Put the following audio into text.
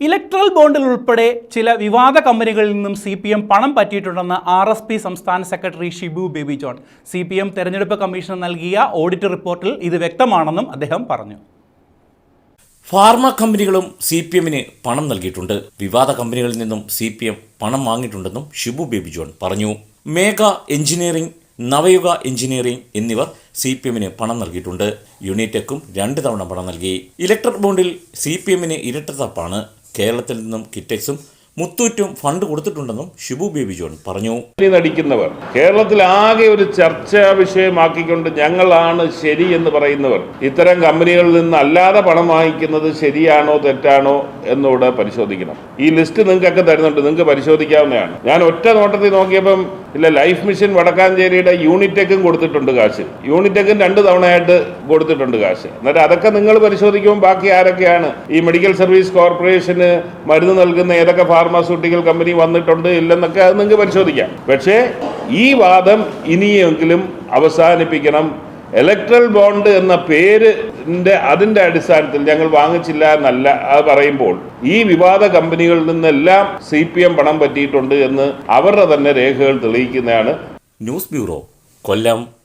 Electoral ബോണ്ടിൽ ഉൾപ്പെടെ ചില വിവാദ കമ്പനികളിൽ നിന്നും സി പി എം പണം പറ്റിയിട്ടുണ്ടെന്ന് ആർ എസ് പി സംസ്ഥാന secretary Shibu Baby John C P M തെരഞ്ഞെടുപ്പ് കമ്മീഷന് നൽകിയ ഓഡിറ്റ് റിപ്പോർട്ടിൽ ഇത് വ്യക്തമാണെന്നും അദ്ദേഹം പറഞ്ഞു. ഫാർമ കമ്പനികളും സി പി എമ്മിന് പണം നൽകിയിട്ടുണ്ട്. വിവാദ കമ്പനികളിൽ നിന്നും സി പി എം പണം വാങ്ങിയിട്ടുണ്ടെന്നും ഷിബു ബേബി ജോൺ പറഞ്ഞു. മേഘ എഞ്ചിനീയറിംഗ് നവയുഗ എഞ്ചിനീയറിംഗ് എന്നിവർ സി പി എമ്മിന് പണം നൽകിയിട്ടുണ്ട്. യൂണിറ്റെക്കും രണ്ട് തവണ പണം നൽകി. ഇലക്ട്രിക് ബോണ്ടിൽ സി പി എമ്മിന് ഇരട്ടത്തപ്പാണ് കേരളത്തിൽ നിന്നും കിറ്റക്സും മുത്തൂറ്റും ഫണ്ട് കൊടുത്തിട്ടുണ്ടെന്നും ഷിബു ബേബി ജോൺ പറഞ്ഞു. നടിക്കുന്നവർ കേരളത്തിൽ ആകെ ഒരു ചർച്ചാ വിഷയമാക്കിക്കൊണ്ട് ഞങ്ങളാണ് ശരി എന്ന് പറയുന്നവർ. ഇത്തരം കമ്പനികളിൽ നിന്ന് അല്ലാതെ പണം വാങ്ങിക്കുന്നത് ശരിയാണോ തെറ്റാണോ എന്നിവിടെ പരിശോധിക്കണം. ഈ ലിസ്റ്റ് നിങ്ങൾക്കൊക്കെ തരുന്നുണ്ട് നിങ്ങൾക്ക് പരിശോധിക്കാവുന്നതാണ്. ഞാൻ ഒറ്റ നോട്ടത്തിൽ നോക്കിയപ്പം ഇല്ല ലൈഫ് മിഷൻ വടക്കാഞ്ചേരിയുടെ യൂണിറ്റെക്കും കൊടുത്തിട്ടുണ്ട് കാശ്. യൂണിറ്റെക്കും രണ്ട് തവണയായിട്ട് കൊടുത്തിട്ടുണ്ട് കാശ്. എന്നിട്ട് അതൊക്കെ നിങ്ങൾ പരിശോധിക്കുമ്പോൾ ബാക്കി ആരൊക്കെയാണ്? ഈ മെഡിക്കൽ സർവീസ് കോർപ്പറേഷന് മരുന്ന് നൽകുന്ന ഏതൊക്കെ ഫാർമാസ്യൂട്ടിക്കൽ കമ്പനി വന്നിട്ടുണ്ട് ഇല്ലെന്നൊക്കെ അത് നിങ്ങൾക്ക് പരിശോധിക്കാം. പക്ഷേ ഈ വാദം ഇനിയെങ്കിലും അവസാനിപ്പിക്കണം. ഇലക്ട്രൽ ബോണ്ട് എന്ന പേരിന്റെ അതിന്റെ അടിസ്ഥാനത്തിൽ ഞങ്ങൾ വാങ്ങിച്ചില്ല എന്നല്ല അത് പറയുമ്പോൾ ഈ വിവാദ കമ്പനികളിൽ നിന്നെല്ലാം സി പി എം പണം പറ്റിയിട്ടുണ്ട് എന്ന് അവരുടെ തന്നെ രേഖകൾ തെളിയിക്കുന്നതാണ്. News bureau Kollam.